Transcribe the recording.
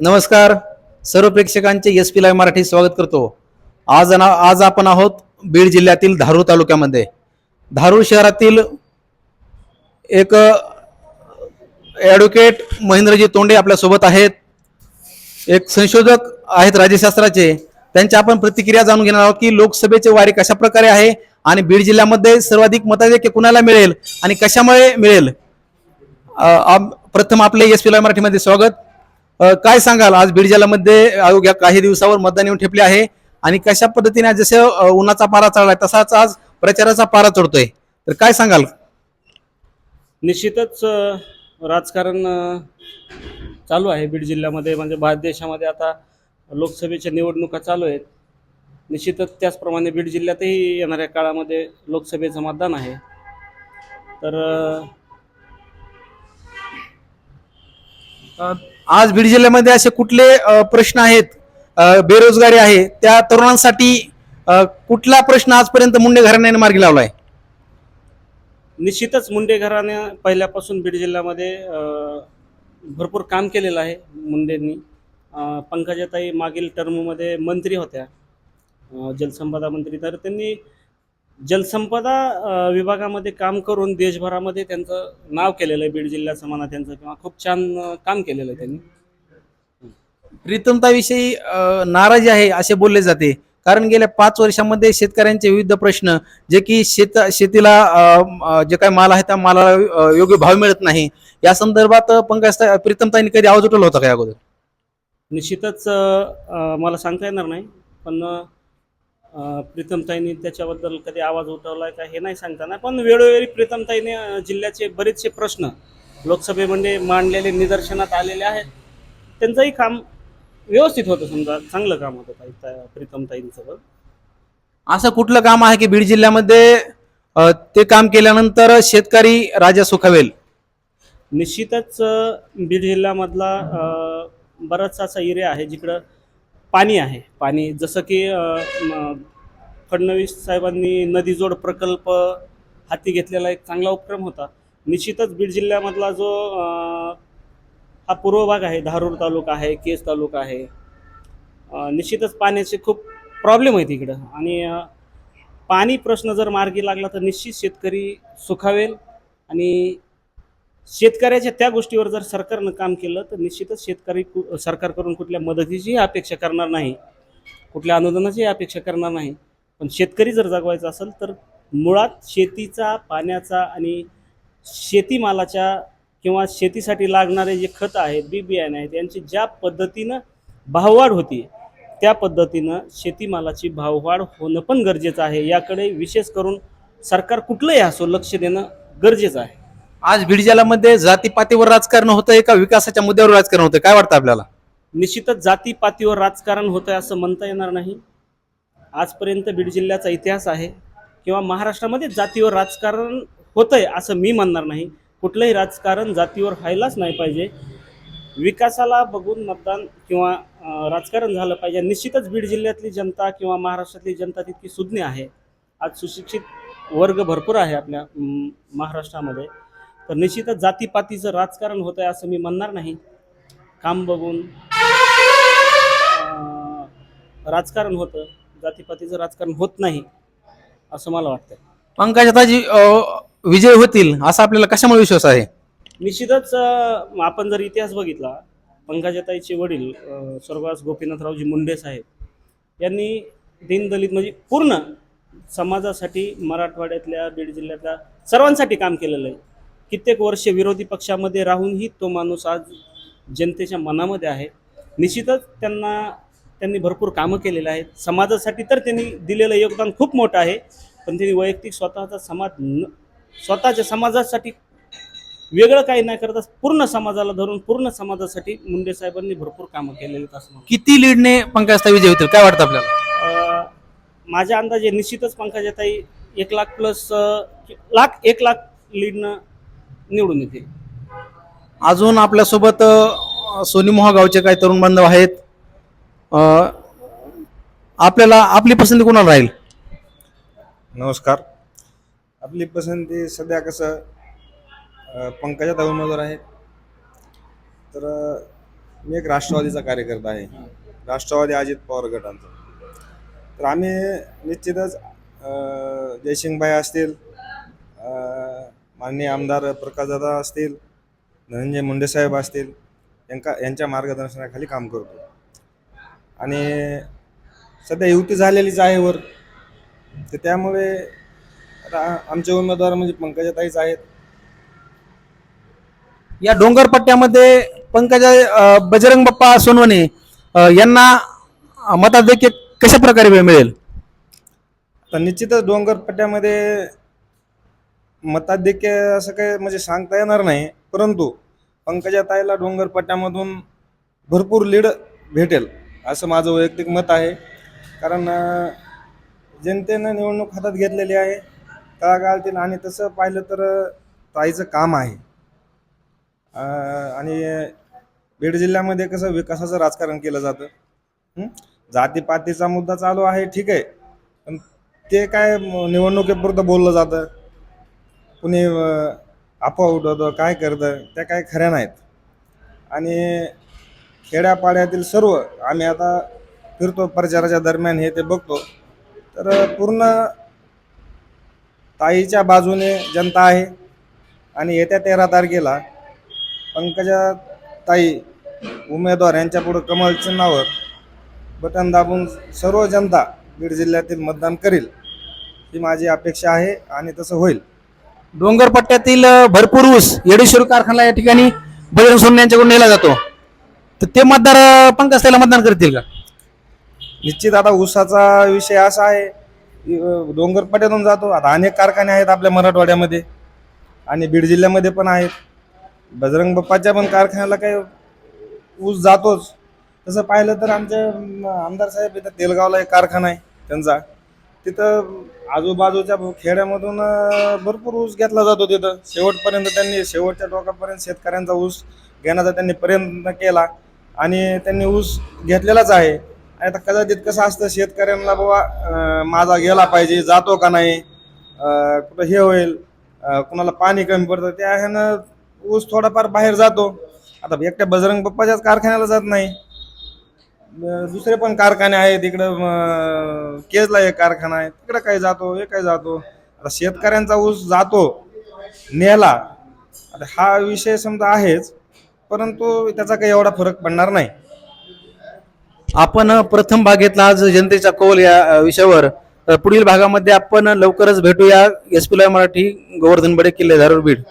नमस्कार. सर्व प्रेक्षकांचे एस पी लाईव्ह मराठी स्वागत करतो. आज ना आज आपण आहोत बीड जिल्ह्यातील धारूर तालुक्यामध्ये. धारूर शहरातील एक ॲडव्होकेट महेंद्रजी तोंडे आपल्यासोबत आहेत. एक संशोधक आहेत राज्यशास्त्राचे. त्यांच्या आपण प्रतिक्रिया जाणून घेणार आहोत की लोकसभेचे वारी कशा प्रकारे आहे आणि बीड जिल्ह्यामध्ये सर्वाधिक मताधिक्य कुणाला मिळेल आणि कशामुळे मिळेल? प्रथम आपले एस पी लाईव्ह मराठीमध्ये स्वागत. काय सांगाल? आज बीड जिल्ह्यामध्ये अवघ्या काही दिवसावर मतदान येऊन ठेपले आहे आणि कशा पद्धतीने आज जसं उन्हाचा पारा चढलाय तसाच आज प्रचाराचा पारा चढतोय. तर काय सांगाल? निश्चितच राजकारण चालू आहे बीड जिल्ह्यामध्ये. म्हणजे भारत देशामध्ये आता लोकसभेच्या निवडणुका चालू आहेत. निश्चितच त्याचप्रमाणे बीड जिल्ह्यातही येणाऱ्या काळामध्ये लोकसभेचं मतदान आहे. तर आज बीड जिल्ह्यामध्ये असे कुठले प्रश्न आहेत बेरोजगारी आहे त्या तरुणांसाठी कुठला प्रश्न आजपर्यंत मुंडे घराण्याने मार्गी लावलाय? निश्चितच मुंडे घराने पहिल्यापासून बीड जिल्ह्यामध्ये भरपूर काम केलेलं आहे मुंडेंनी. पंकजाताई मागील टर्ममध्ये मंत्री होत्या. जलसंपदा मंत्री. तर त्यांनी जलसंपदा विभागामध्ये काम करून देशभरामध्ये त्यांचं नाव केलेलं आहे बीड जिल्ह्याचं म्हणा त्यांचं किंवा खूप छान काम केलेलं आहे त्यांनी. प्रीतमताविषयी नाराजी आहे असे बोलले जाते. कारण गेल्या पाच वर्षामध्ये शेतकऱ्यांचे विविध प्रश्न जे की शेत शेतीला जे काही माल आहे त्या मालाला योग्य भाव मिळत नाही. या संदर्भात पंकज प्रीतमताईंनी कधी आवाज उठवला होता का या अगोदर? निश्चितच मला सांगता येणार नाही. पण प्रीतमताईंनी त्याच्याबद्दल कधी आवाज उठवला का हे नाही सांगता येणार पण वेळोवेळी प्रीतमताईने जिल्ह्याचे बरेचसे प्रश्न लोकसभेमध्ये मांडलेले निदर्शनात आलेले आहेत. त्यांचंही काम व्यवस्थित होतं समजा चांगलं काम होतं ताई त्या प्रीतमताईंचं असं कुठलं काम आहे की बीड जिल्ह्यामध्ये ते काम केल्यानंतर शेतकरी राजा सुखावेल? निश्चितच बीड जिल्ह्यामधला बराचसा असा एरिया आहे जिकडं पाणी आहे. पाणी जसं की फडणवीस साहेबांनी नदीजोड प्रकल्प हाती घेतलेला एक चांगला उपक्रम होता. निश्चितच बीड जिल्ह्यामधला जो हा पूर्व भाग आहे धारूर तालुका आहे केस तालुका आहे निश्चितच पाण्याचे खूप प्रॉब्लेम आहेत इकडं. आणि पाणी प्रश्न जर मार्गी लागला तर निश्चित शेतकरी सुखावेल आणि शेतकऱ्याच्या त्या गोष्टीवर जर सरकारनं काम केलं तर निश्चितच शेतकरी कु- सरकारकडून कुठल्या मदतीचीही अपेक्षा करणार नाही. कुठल्या अनुदानाची अपेक्षा करणार नाही. पण शेतकरी जर जगवायचा असेल तर मुळात शेतीचा पाण्याचा आणि शेतीमालाच्या किंवा शेतीसाठी लागणारे जे खत आहेत बी बियाणे आहेत यांची ज्या पद्धतीनं भाववाढ होती त्या पद्धतीनं शेतीमालाची भाववाढ होणं पण गरजेचं आहे. याकडे विशेष करून सरकार कुठलंही असो लक्ष देणं गरजेचं आहे. आज बीड जिल्ह्यामध्ये जातीपातीवर राजकारण होतंय का विकासाच्या मुद्द्यावर राजकारण होतंय? काय वाटतं आपल्याला? निश्चितच जातीपातीवर राजकारण होतं आहे असं म्हणता येणार नाही. आजपर्यंत बीड जिल्ह्याचा इतिहास आहे किंवा महाराष्ट्रामध्ये जातीवर राजकारण होतं आहे असं मी म्हणणार नाही. कुठलंही राजकारण जातीवर व्हायलाच नाही पाहिजे. विकासाला बघून मतदान किंवा राजकारण झालं पाहिजे. निश्चितच बीड जिल्ह्यातली जनता किंवा महाराष्ट्रातली जनता तितकी सुज्ञ आहे. आज सुशिक्षित वर्ग भरपूर आहे आपल्या महाराष्ट्रामध्ये. तर निश्चितच जातीपातीचं राजकारण होतं आहे असं मी म्हणणार नाही. काम बघून राजकारण होतं. जातीपातीचं राजकारण होत नाही असं मला वाटतं पंकजाताजी विजय होतील असा आपल्याला कशामुळे विश्वास आहे? निश्चितच आपण जर इतिहास बघितला पंकजाताईचे वडील स्वर्गवास गोपीनाथरावजी मुंडे साहेब यांनी दीनदलित म्हणजे पूर्ण समाजासाठी मराठवाड्यातल्या बीड जिल्ह्यातल्या सर्वांसाठी काम केलेलं आहे. कित्येक वर्षे विरोधी पक्षामध्ये राहूनही तो माणूस आज जनतेच्या मनामध्ये आहे. निश्चितच त्यांना त्यांनी भरपूर कामं केलेली आहेत. समाजासाठी तर त्यांनी दिलेलं योगदान खूप मोठं आहे पण त्यांनी वैयक्तिक स्वतःचा समाज न स्वतःच्या समाजासाठी वेगळं काही नाही करता पूर्ण समाजाला धरून पूर्ण समाजासाठी मुंडे साहेबांनी भरपूर कामं केलेली असं किती लीडने पंकजता विजय होतील? काय वाटतं आपल्याला? माझ्या अंदाजे निश्चितच पंकजाताई एक लाख प्लस लाख एक लाख लीडनं निवडून येतील. अजून आपल्यासोबत सोनी मोहा गावचे काही तरुण बांधव आहेत. अ, आपल्याला आपली पसंती कोणाला राहील? नमस्कार. आपली पसंती सध्या कसं अ, पंकजाताई उमेदवार आहेत. तर अ, मी एक राष्ट्रवादीचा कार्यकर्ता आहे. राष्ट्रवादी अजित पवार गटांचा. तर आम्ही निश्चितच अं, जयसिंगबाई असतील अं, माननीय आमदार प्रकाशदादा असतील धनंजय मुंडे साहेब असतील यांका यांच्या मार्गदर्शनाखाली काम करतो. आणि सध्या युती झालेलीच आहे वर. तर त्यामुळे आता आमचे उमेदवार म्हणजे पंकजाताईच आहेत. या डोंगर पट्ट्यामध्ये पंकजा बजरंग बाप्पा सोनवणे यांना मताधिक्य कशा प्रकारे मिळेल? तर निश्चितच डोंगर पट्ट्यामध्ये मताधिक्य असं काही म्हणजे सांगता येणार नाही. परंतु पंकजाताईला डोंगर पट्ट्यामधून भरपूर लीड भेटेल असं माझं वैयक्तिक मत आहे. कारण जनतेनं निवडणूक हातात घेतलेली आहे. तळागाळातील आणि तसं पाहिलं तर ताईचं काम आहे. आणि बीड जिल्ह्यामध्ये कसं विकासाचं राजकारण केलं जातं. जातीपातीचा मुद्दा चालू आहे ठीक आहे. पण ते काय निवडणुकीपुरतं बोललं जातं. कुणी अफवा उठवतं काय करतं त्या काय खऱ्या नाहीत. आणि खेड्यापाड्यातील सर्व आम्ही आता फिरतो प्रचाराच्या दरम्यान हे ते बघतो. तर पूर्ण ताईच्या बाजूने जनता आहे. आणि येत्या तेरा तारखेला पंकजा ताई उमेदवार यांच्या पुढं कमल चिन्हावर बटन दाबून सर्व जनता बीड जिल्ह्यातील मतदान करेल. ही माझी अपेक्षा आहे आणि तसं होईल. डोंगरपट्ट्यातील भरपूर ऊस येडेश्वर कारखाना या ठिकाणी बजरंग सोन यांच्याकडून नेला जातो. तर ते मतदार अ, पंकज मतदान करतील का? निश्चित आता ऊसाचा विषय असा आहे डोंगरपट्ट्यातून जातो. आता अनेक कारखाने आहेत आपल्या मराठवाड्यामध्ये आणि बीड जिल्ह्यामध्ये पण आहेत. बजरंग बाप्पाच्या पण कारखान्याला काही ऊस जातोच. तसं पाहिलं तर आमच्या आमदार साहेब इथं तेलगावला एक कारखाना आहे त्यांचा. तिथं आजूबाजूच्या खेड्यामधून भरपूर ऊस घेतला जातो तिथं. शेवटपर्यंत त्यांनी शेवटच्या टोकापर्यंत शेतकऱ्यांचा ऊस घेण्याचा त्यांनी प्रयत्न केला. आणि त्यांनी ऊस घेतलेलाच आहे. आणि आता कदाचित कसं असतं शेतकऱ्यांना बाबा माझा गेला पाहिजे जातो का नाही कुठं हे होईल कुणाला पाणी कमी पडतं त्या ह्यानं ऊस थोडाफार बाहेर जातो. आता एकट्या बजरंग बाप्पाच्याच कारखान्याला जात नाही. दुसरे पण कारखाने आहेत इकडं केजला एक कारखाना आहे तिकडं काही जातो हे काही जातो. आता शेतकऱ्यांचा ऊस जातो नेला. आता हा विषय समजा आहेच परंतु त्याचा काही एवढा फरक पडणार नाही. आपण प्रथम भाग आज जनतेचा कौल या विषयावर. पुढील भागामध्ये आपण लवकरच भेटूया. S P Marathi Govardhan Bade Kille Dharur Beed.